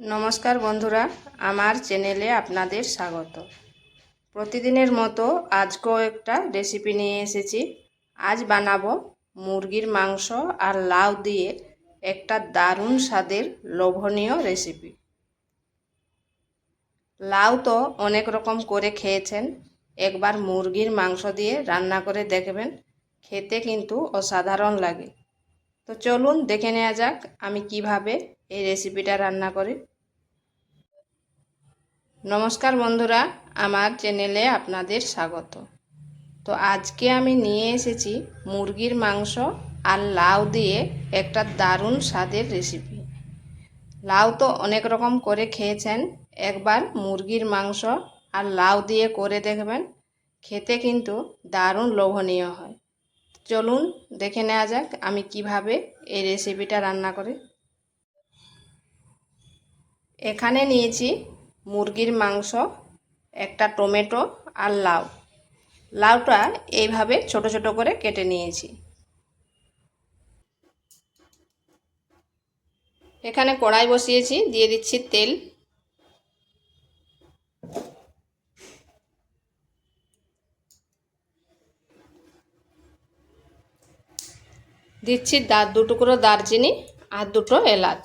নমস্কার বন্ধুরা, আমার চ্যানেলে আপনাদের স্বাগত। প্রতিদিনের মতো আজকেও একটা রেসিপি নিয়ে এসেছি। আজ বানাবো মুরগির মাংস আর লাউ দিয়ে একটা দারুণ স্বাদের লোভনীয় রেসিপি লাউ তো অনেক রকম করে খেয়েছেন। একবার মুরগির মাংস দিয়ে রান্না করে দেখবেন, খেতে কিন্তু অসাধারণ লাগে। তো চলুন দেখে নেওয়া যাক আমি কীভাবে এই রেসিপিটা রান্না করে। নমস্কার বন্ধুরা, আমার চ্যানেলে আপনাদের স্বাগত। তো আজকে আমি নিয়ে এসেছি মুরগির মাংস আর লাউ দিয়ে একটা দারুণ স্বাদের রেসিপি লাউ তো অনেক রকম করে খেয়েছেন, একবার মুরগির মাংস আর লাউ দিয়ে করে দেখবেন, খেতে কিন্তু দারুণ লোভনীয় হয়। চলুন দেখে নেওয়া যাক আমি কীভাবে এই রেসিপিটা রান্না করি। এখানে নিয়েছি মুরগির মাংস, একটা টমেটো আর লাউ। লাউটা এইভাবে ছোট ছোট করে কেটে নিয়েছি। এখানে কড়াই বসিয়েছি, দিয়ে দিচ্ছি তেল। দিচ্ছি দা, দুটুকরো দারচিনি আর দুটো এলাচ।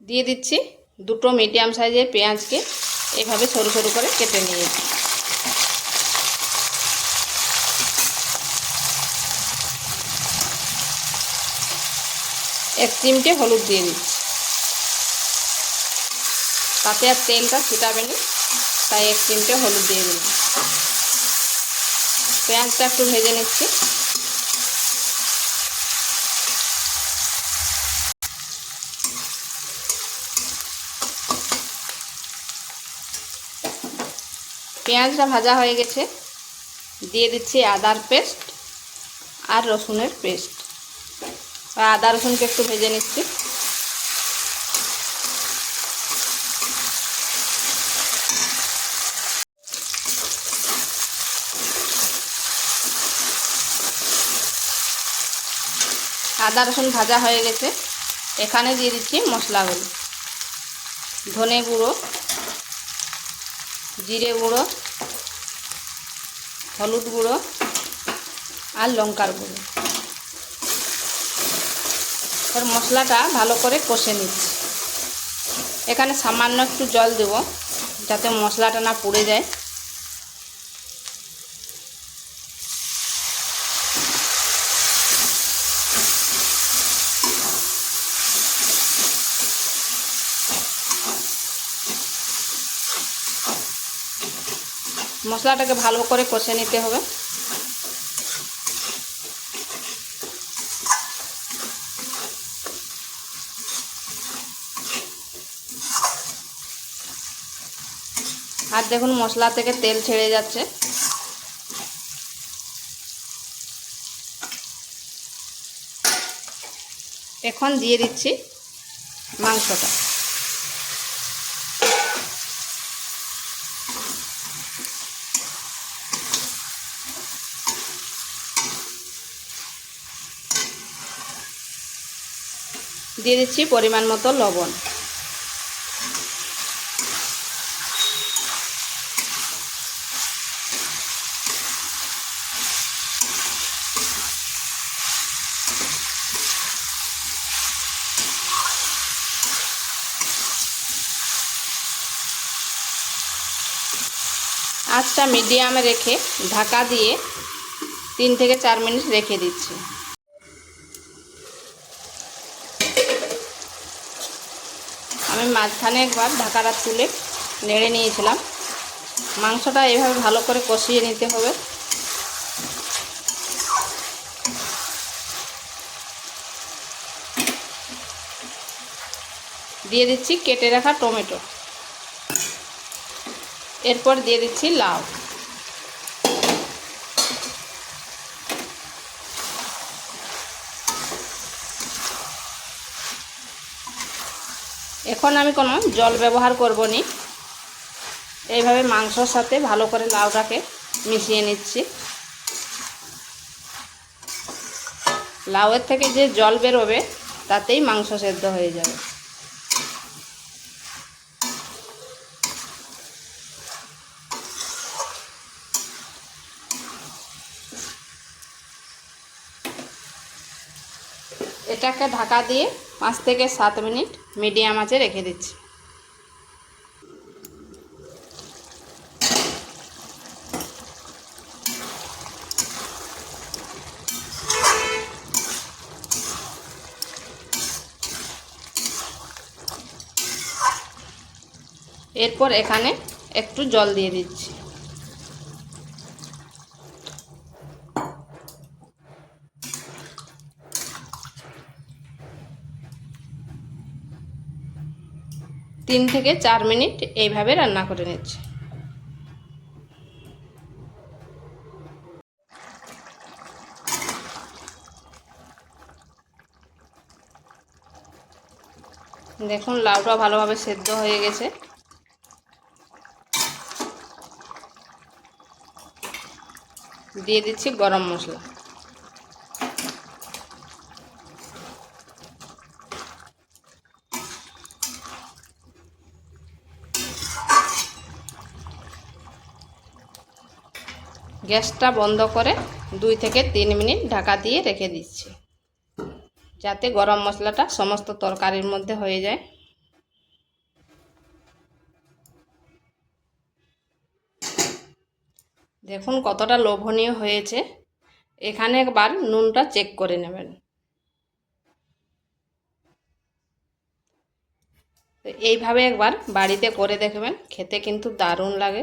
দিয়ে দিচ্ছি দুটো মিডিয়াম সাইজের পেঁয়াজকে এইভাবে সরু সরু করে কেটে নিয়েছি। এক চিমটে হলুদ দিয়ে দিচ্ছি। তাতে আর তেলটা ছিটাবে না, তাই এক চিমটে হলুদ দিয়ে দিলাম। পেঁয়াজটা একটু ভেজে নিচ্ছি। পেঁয়াজটা ভাজা হয়ে গেছে। দিয়ে দিচ্ছি আদার পেস্ট আর রসুনের পেস্ট। আদা, রসুনকে একটু ভেজে নিচ্ছি। আদা, রসুন ভাজা হয়ে গেছে। এখানে দিয়ে দিচ্ছি মশলাগুলো। ধনে গুঁড়ো। জিরে গুঁড়ো, হলুদ গুঁড়ো আর লঙ্কার গুঁড়ো। এবার মশলাটা ভালো করে কষে নিচ্ছি। এখানে সামান্য একটু জল দেব যাতে মশলাটা না পুড়ে যায়। মশলাটাকে ভালো করে কষে নিতে হবে। আর দেখুন মশলা থেকে তেল ছেড়ে যাচ্ছে। এখন দিয়ে দিচ্ছি মাংসটা। দিয়ে দিচ্ছি পরিমাণ মতো লবণ। আঁচটা মিডিয়ামে রেখে ঢাকা দিয়ে তিন থেকে চার মিনিট রেখে দিচ্ছি। আমি মাঝখানে একবার ঢাকাটা তুলে নেড়ে নিয়েছিলাম। মাংসটা এভাবে ভালো করে কষিয়ে নিতে হবে। দিয়ে দিচ্ছি কেটে রাখা টমেটো। এরপর দিয়ে দিচ্ছি লাউ। এখন আমি কোনো জল ব্যবহার করব নি এইভাবে মাংসর সাথে ভালো করে লাউটাকে মিশিয়ে নিচ্ছি। লাউয়ের থেকে যে জল বেরোবে, তাতেই মাংস সেদ্ধ হয়ে যাবে। এটাকে ঢাকা দিয়ে পাঁচ থেকে সাত মিনিট মিডিয়াম আঁচে রেখে দিচ্ছি। এরপর এখানে একটু জল দিয়ে দিচ্ছি। তিন থেকে চার মিনিট এইভাবে রান্না করে নিচ্ছি। দেখুন, লাউটা ভালোভাবে সেদ্ধ হয়ে গেছে। দিয়ে দিচ্ছি গরম মশলা। গ্যাসটা বন্ধ করে দুই থেকে তিন মিনিট ঢাকা দিয়ে রেখে দিচ্ছি। যাতে গরম মশলাটা সমস্ত তরকারির মধ্যে হয়ে যায়। দেখুন কতটা লোভনীয় হয়েছে। এখানে একবার নুনটা চেক করে নেবেন। এইভাবে একবার বাড়িতে করে দেখবেন, খেতে কিন্তু দারুণ লাগে।